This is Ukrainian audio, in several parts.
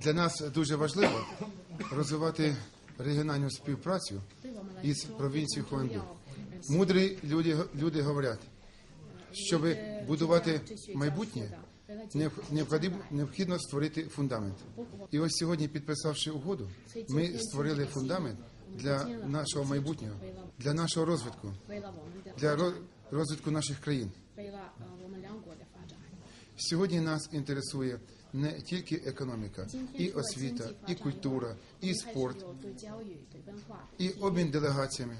Для нас дуже важливо розвивати регіональну співпрацю із провінцією Хуанду. Мудрі люди люди говорять, щоб будувати майбутнє, необхідно створити фундамент. І ось сьогодні, підписавши угоду, ми створили фундамент для нашого майбутнього, для нашого розвитку, для розвитку наших країн. Сьогодні нас інтересує не тільки економіка, і освіта, і культура, і спорт, і обмін делегаціями.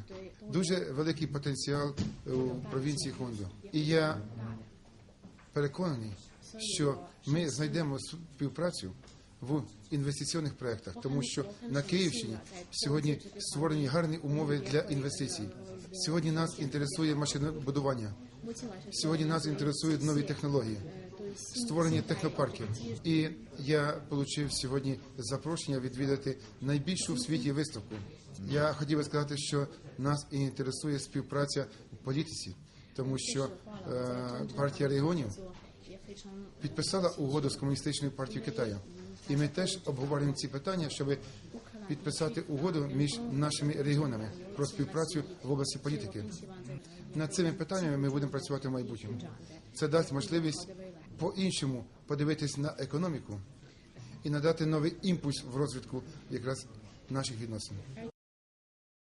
Дуже великий потенціал е, у провінції Хонду. І я переконаний, що ми знайдемо співпрацю. В інвестиційних проєктах, тому що на Київщині сьогодні створені гарні умови для інвестицій. Сьогодні нас інтересує машинобудування. Сьогодні нас інтересують нові технології створення технопарків. І я отримав сьогодні запрошення відвідати найбільшу в світі виставку. Я хотів би сказати, що нас і інтересує співпраця в політиці, тому що е, партія регіонів підписала угоду з комуністичною партією Китаю, і ми теж обговорюємо ці питання, щоб підписати угоду між нашими регіонами про співпрацю в області політики. Над цими питаннями ми будемо працювати в майбутньому. Це дасть можливість по-іншому подивитись на економіку і надати новий імпульс в розвитку якраз наших відносин.